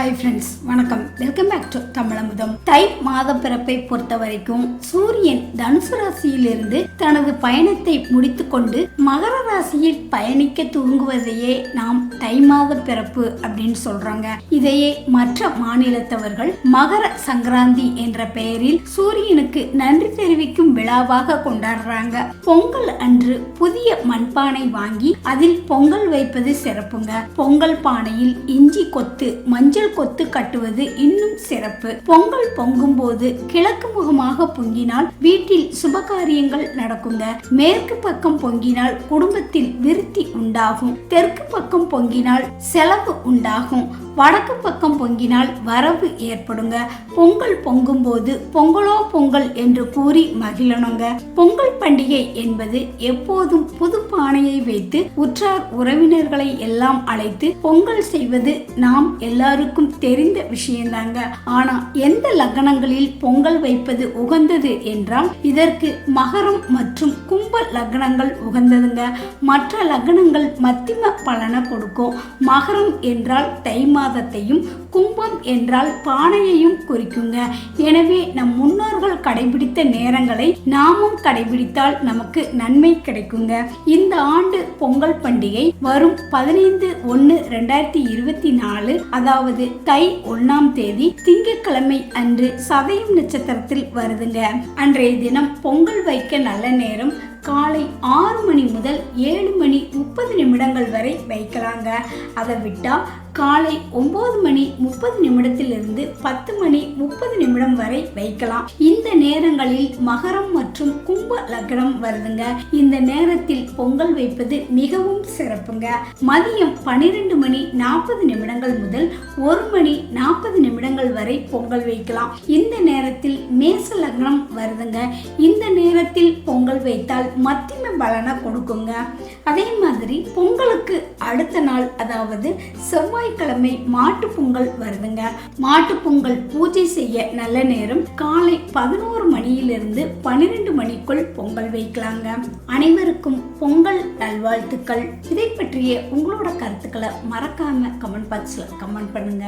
Hi friends வணக்கம். Welcome back to Tamizhamudham. தை மாத பிறப்பை பொறுத்த வரைக்கும் சூரியன் தனுசு ராசியிலிருந்து தனது பயணத்தை முடித்துக்கொண்டு மகர ராசியில் பயணிக்க துவங்குவதையே நாம் தை மாத பிறப்பு அப்படின்னு சொல்றாங்க. இதையே மற்ற மாநிலத்தவர்கள் மகர சங்கராந்தி என்ற பெயரில் சூரியனுக்கு நன்றி தெரிவிக்கும் விழாவாக கொண்டாடுறாங்க. பொங்கல் அன்று புதிய மண்பானை வாங்கி அதில் பொங்கல் வைப்பது சிறப்புங்க. பொங்கல் பானையில் இஞ்சி கொத்து மஞ்சள் கொத்து கட்டுவது இன்னும் சிறப்பு. பொங்கல் பொங்கும் போது கிழக்கு முகமாக பொங்கினால் வீட்டில் சுபகாரியங்கள் நடக்குங்க. மேற்கு பக்கம் பொங்கினால் குடும்பத்தில் விருத்தி உண்டாகும். தெற்கு பக்கம் பொங்கினால் செலவு உண்டாகும். வடக்கு பக்கம் பொங்கினால் வரவு ஏற்படுங்க. பொங்கல் பொங்கும் போது பொங்கலோ பொங்கல் என்று கூறி மகிழணுங்க. பொங்கல் பண்டிகை என்பது எப்போதும் புது பானையை வைத்து உற்றார் உறவினர்களை எல்லாம் அழைத்து பொங்கல் செய்வது நாம் எல்லாருக்கும் தெரிந்த விஷயம்தாங்க ஆனா எந்த லக்னங்களில் பொங்கல் வைப்பது உகந்தது என்றால் இதற்கு மகரம் மற்றும் கும்ப லக்னங்கள் உகந்ததுங்க. மற்ற லக்னங்கள் மத்திம பலனை கொடுக்கும். மகரம் என்றால் தை மாதத்தையும் கும்பம் என்றால் பானையையும் குறிக்குங்க. எனவே நம் முன்னோர்கள் கடைபிடித்த நேரங்களை நாமும் கடைபிடித்தால் நமக்கு நன்மை கிடைக்குங்க. இந்த ஆண்டு பொங்கல் பண்டிகை வரும் பதினைந்து ஒன்று ரெண்டாயிரத்தி இருபத்தி நாலு அதாவது தை ஒன்னாம் தேதி திங்கட்கிழமை அன்று சதயம் நட்சத்திரத்தில் வருதுங்க. அன்றைய தினம் பொங்கல் வைக்க நல்ல நேரம் காலை ஆறு மணி முதல் ஏழு மணி முப்பது நிமிடங்கள் வரை வைக்கலாங்க. அதை விட்டால் காலை ஒம்பது மணி முப்பது நிமிடத்திலிருந்து பத்து மணி முப்பது நிமிடம் வரை வைக்கலாம். இந்த நேரங்களில் மகரம் மற்றும் கும்ப லக்னம் வருதுங்க. இந்த நேரத்தில் பொங்கல் வைப்பது மிகவும் சிறப்புங்க. மதியம் பனிரெண்டு மணி நாற்பது நிமிடங்கள் முதல் ஒரு மணி நாற்பது நிமிடங்கள் வரை பொங்கல் வைக்கலாம். இந்த நேரத்தில் மேச லக்னம் வருதுங்க. இந்த நேரத்தில் பொங்கல் வைத்தால் மத்திய பலனை கொடுக்குங்க. அதே மாதிரி பொங்கலுக்கு அடுத்த நாள் அதாவது செவ்வாய்க்கிழமை மாட்டு பொங்கல் வருதுங்க. மாட்டு பொங்கல் பூஜை செய்ய நல்ல நேரம் காலை பதினோரு மணியிலிருந்து பன்னிரெண்டு மணிக்குள் பொங்கல் வைக்கலாங்க. அனைவருக்கும் பொங்கல் நல்வாழ்த்துக்கள். இதை பற்றிய உங்களோட கருத்துக்களை மறக்காம கமெண்ட் பாக்ஸ்ல கமெண்ட் பண்ணுங்க.